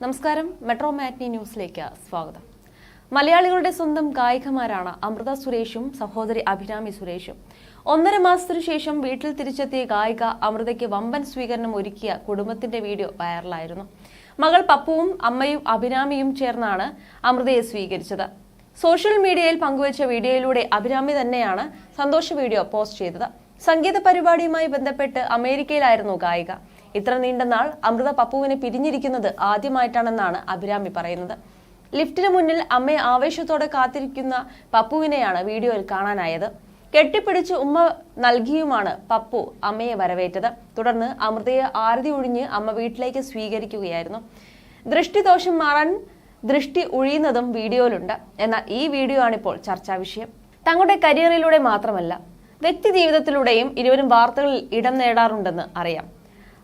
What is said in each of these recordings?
നമസ്കാരം. Metro matinee ന്യൂസിലേക്ക് സ്വാഗതം. മലയാളികളുടെ സ്വന്തം ഗായികമാരാണ് അമൃത സുരേഷും സഹോദരി അഭിരാമി സുരേഷും. ഒന്നര മാസത്തിനു ശേഷം വീട്ടിൽ തിരിച്ചെത്തിയ ഗായിക അമൃതയ്ക്ക് വമ്പൻ സ്വീകരണം ഒരുക്കിയ കുടുംബത്തിന്റെ വീഡിയോ വൈറലായിരുന്നു. മകൾ പപ്പുവും അമ്മയും അഭിരാമിയും ചേർന്നാണ് അമൃതയെ സ്വീകരിച്ചത്. സോഷ്യൽ മീഡിയയിൽ പങ്കുവച്ച വീഡിയോയിലൂടെ അഭിരാമി തന്നെയാണ് സന്തോഷ വീഡിയോ പോസ്റ്റ് ചെയ്തത്. സംഗീത പരിപാടിയുമായി ബന്ധപ്പെട്ട് അമേരിക്കയിലായിരുന്നു ഗായിക. ഇത്ര നീണ്ട നാൾ അമൃത പപ്പുവിനെ പിരിഞ്ഞിരിക്കുന്നത് ആദ്യമായിട്ടാണെന്നാണ് അഭിരാമി പറയുന്നത്. ലിഫ്റ്റിന് മുന്നിൽ അമ്മയെ ആവേശത്തോടെ കാത്തിരിക്കുന്ന പപ്പുവിനെയാണ് വീഡിയോയിൽ കാണാനായത്. കെട്ടിപ്പിടിച്ച് ഉമ്മ നൽകിയുമാണ് പപ്പു അമ്മയെ വരവേറ്റത്. തുടർന്ന് അമൃതയെ ആരതി ഒഴിഞ്ഞ് അമ്മ വീട്ടിലേക്ക് സ്വീകരിക്കുകയായിരുന്നു. ദൃഷ്ടിദോഷം മാറാൻ ദൃഷ്ടി ഒഴിയുന്നതും വീഡിയോയിലുണ്ട്. എന്നാൽ ഈ വീഡിയോ ആണിപ്പോൾ ചർച്ചാ വിഷയം. തങ്ങളുടെ കരിയറിലൂടെ മാത്രമല്ല വ്യക്തി ജീവിതത്തിലൂടെയും ഇരുവരും വാർത്തകളിൽ ഇടം നേടാറുണ്ടെന്ന് അറിയാം.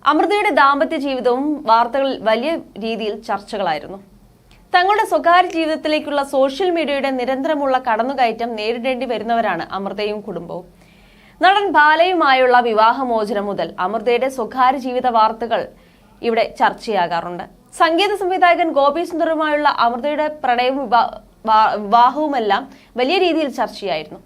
അമൃതയുടെ ദാമ്പത്യ ജീവിതവും വാർത്തകളിൽ വലിയ രീതിയിൽ ചർച്ചകളായിരുന്നു. തങ്ങളുടെ സ്വകാര്യ ജീവിതത്തിലേക്കുള്ള സോഷ്യൽ മീഡിയയുടെ നിരന്തരമുള്ള കടന്നുകയറ്റം നേരിടേണ്ടി വരുന്നവരാണ് അമൃതയും കുടുംബവും. നടൻ ബാലയുമായുള്ള വിവാഹമോചനം മുതൽ അമൃതയുടെ സ്വകാര്യ ജീവിത വാർത്തകൾ ഇവിടെ ചർച്ചയാകാറുണ്ട്. സംഗീത സംവിധായകൻ ഗോപി സുന്ദറുമായുള്ള അമൃതയുടെ പ്രണയവും വിവാ- വിവാഹവുമെല്ലാം വലിയ രീതിയിൽ ചർച്ചയായിരുന്നു.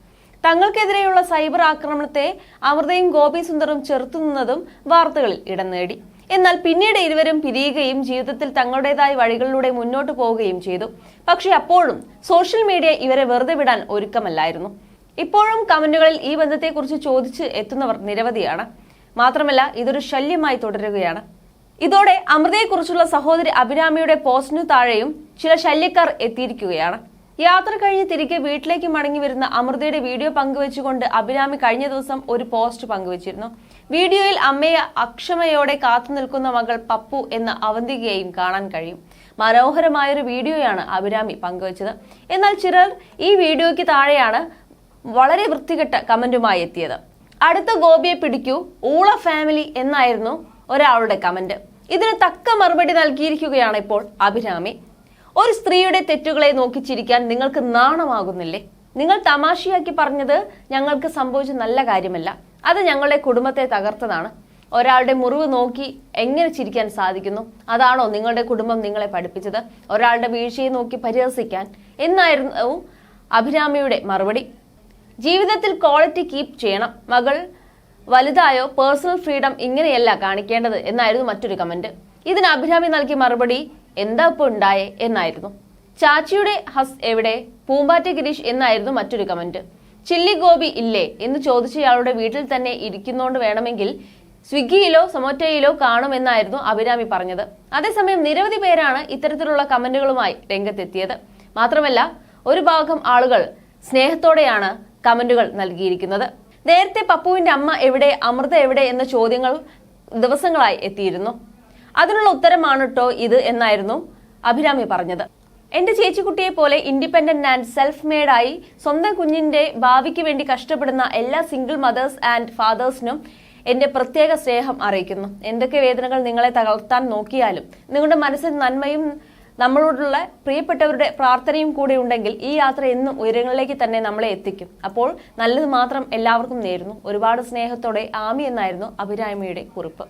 തങ്ങൾക്കെതിരെയുള്ള സൈബർ ആക്രമണത്തെ അമൃതയും ഗോപി സുന്ദറും ചെറുത്തുനിന്നതും വാർത്തകളിൽ ഇടം നേടി. എന്നാൽ പിന്നീട് ഇരുവരും പിരിയുകയും ജീവിതത്തിൽ തങ്ങളുടേതായ വഴികളിലൂടെ മുന്നോട്ട് പോവുകയും ചെയ്തു. പക്ഷെ അപ്പോഴും സോഷ്യൽ മീഡിയ ഇവരെ വെറുതെ വിടാൻ ഒരുക്കമല്ലായിരുന്നു. ഇപ്പോഴും കമന്റുകളിൽ ഈ ബന്ധത്തെക്കുറിച്ച് ചോദിച്ച് എത്തുന്നവർ നിരവധിയാണ്. മാത്രമല്ല ഇതൊരു ശല്യമായി തുടരുകയാണ്. ഇതോടെ അമൃതയെക്കുറിച്ചുള്ള സഹോദരി അഭിരാമിയുടെ പോസ്റ്റിനു താഴെയും ചില ശല്യക്കാർ എത്തിയിരിക്കുകയാണ്. യാത്ര കഴിഞ്ഞ് തിരികെ വീട്ടിലേക്ക് മടങ്ങി വരുന്ന അമൃതയുടെ വീഡിയോ പങ്കുവെച്ചുകൊണ്ട് അഭിരാമി കഴിഞ്ഞ ദിവസം ഒരു പോസ്റ്റ് പങ്കുവച്ചിരുന്നു. വീഡിയോയിൽ അമ്മയെ അക്ഷമയോടെ കാത്തു നിൽക്കുന്ന മകൾ പപ്പു എന്ന അവന്തികയെയും കാണാൻ കഴിയും. മനോഹരമായൊരു വീഡിയോയാണ് അഭിരാമി പങ്കുവച്ചത്. എന്നാൽ ചിലർ ഈ വീഡിയോയ്ക്ക് താഴെയാണ് വളരെ വൃത്തികെട്ട കമന്റുമായി എത്തിയത്. അടുത്ത ഗോപിയെ പിടിക്കൂ ഊള ഫാമിലി എന്നായിരുന്നു ഒരാളുടെ കമന്റ്. ഇതിന് തക്ക മറുപടി നൽകിയിരിക്കുകയാണ് ഇപ്പോൾ അഭിരാമി. ഒരു സ്ത്രീയുടെ തെറ്റുകളെ നോക്കി ചിരിക്കാൻ നിങ്ങൾക്ക് നാണമാകുന്നില്ലേ? നിങ്ങൾ തമാശയാക്കി പറഞ്ഞത് ഞങ്ങൾക്ക് സംഭവിച്ച നല്ല കാര്യമല്ല. അത് ഞങ്ങളുടെ കുടുംബത്തെ തകർത്തതാണ്. ഒരാളുടെ മുറിവ് നോക്കി എങ്ങനെ ചിരിക്കാൻ സാധിക്കുന്നു? അതാണോ നിങ്ങളുടെ കുടുംബം നിങ്ങളെ പഠിപ്പിച്ചത്? ഒരാളുടെ വീഴ്ചയെ നോക്കി പരിഹസിക്കാൻ. എന്നായിരുന്നു അഭിരാമിയുടെ മറുപടി. ജീവിതത്തിൽ ക്വാളിറ്റി കീപ്പ് ചെയ്യണം. മകൾ വലുതായോ പേഴ്സണൽ ഫ്രീഡം ഇങ്ങനെയല്ല കാണിക്കേണ്ടത് എന്നായിരുന്നു മറ്റൊരു കമന്റ് ഇതിന് അഭിരാമി നൽകിയ മറുപടി എന്താ ഇപ്പോൾ ഉണ്ടായേ എന്നായിരുന്നു. ചാച്ചിയുടെ ഹസ് എവിടെ? പൂമ്പാറ്റ ഗിരീഷ് എന്നായിരുന്നു മറ്റൊരു കമന്റ് ചില്ലി ഗോപി ഇല്ലേ എന്ന് ചോദിച്ചയാളുടെ വീട്ടിൽ തന്നെ ഇരിക്കുന്നോണ്ട് വേണമെങ്കിൽ സ്വിഗ്ഗിയിലോ സൊമാറ്റോയിലോ കാണുമെന്നായിരുന്നു അഭിരാമി പറഞ്ഞത്. അതേസമയം നിരവധി പേരാണ് ഇത്തരത്തിലുള്ള കമന്റുകളുമായി രംഗത്തെത്തിയത്. മാത്രമല്ല ഒരു ഭാഗം ആളുകൾ സ്നേഹത്തോടെയാണ് കമന്റുകൾ നൽകിയിരിക്കുന്നത്. നേരത്തെ പപ്പുവിന്റെ അമ്മ എവിടെ അമൃത എവിടെ എന്ന ചോദ്യങ്ങൾ ദിവസങ്ങളായി എത്തിയിരുന്നു. അതിനുള്ള ഉത്തരമാണ് കേട്ടോ ഇത് എന്നായിരുന്നു അഭിരാമി പറഞ്ഞത്. എന്റെ ചേച്ചിക്കുട്ടിയെ പോലെ ഇൻഡിപെൻഡന്റ് ആൻഡ് സെൽഫ് മെയ്ഡായി സ്വന്തം കുഞ്ഞിന്റെ ഭാവിക്ക് വേണ്ടി കഷ്ടപ്പെടുന്ന എല്ലാ സിംഗിൾ മദേഴ്സ് ആൻഡ് ഫാദേഴ്സിനും എന്റെ പ്രത്യേക സ്നേഹം അറിയിക്കുന്നു. എന്തൊക്കെ വേദനകൾ നിങ്ങളെ തകർത്താൻ നോക്കിയാലും നിങ്ങളുടെ മനസ്സിൽ നന്മയും നമ്മളോടുള്ള പ്രിയപ്പെട്ടവരുടെ പ്രാർത്ഥനയും കൂടെ ഉണ്ടെങ്കിൽ ഈ യാത്ര എന്നും ഉയരങ്ങളിലേക്ക് തന്നെ നമ്മളെ എത്തിക്കും. അപ്പോൾ നല്ലത് മാത്രം എല്ലാവർക്കും നേരുന്നു. ഒരുപാട് സ്നേഹത്തോടെ ആമി എന്നായിരുന്നു അഭിരാമിയുടെ കുറിപ്പ്.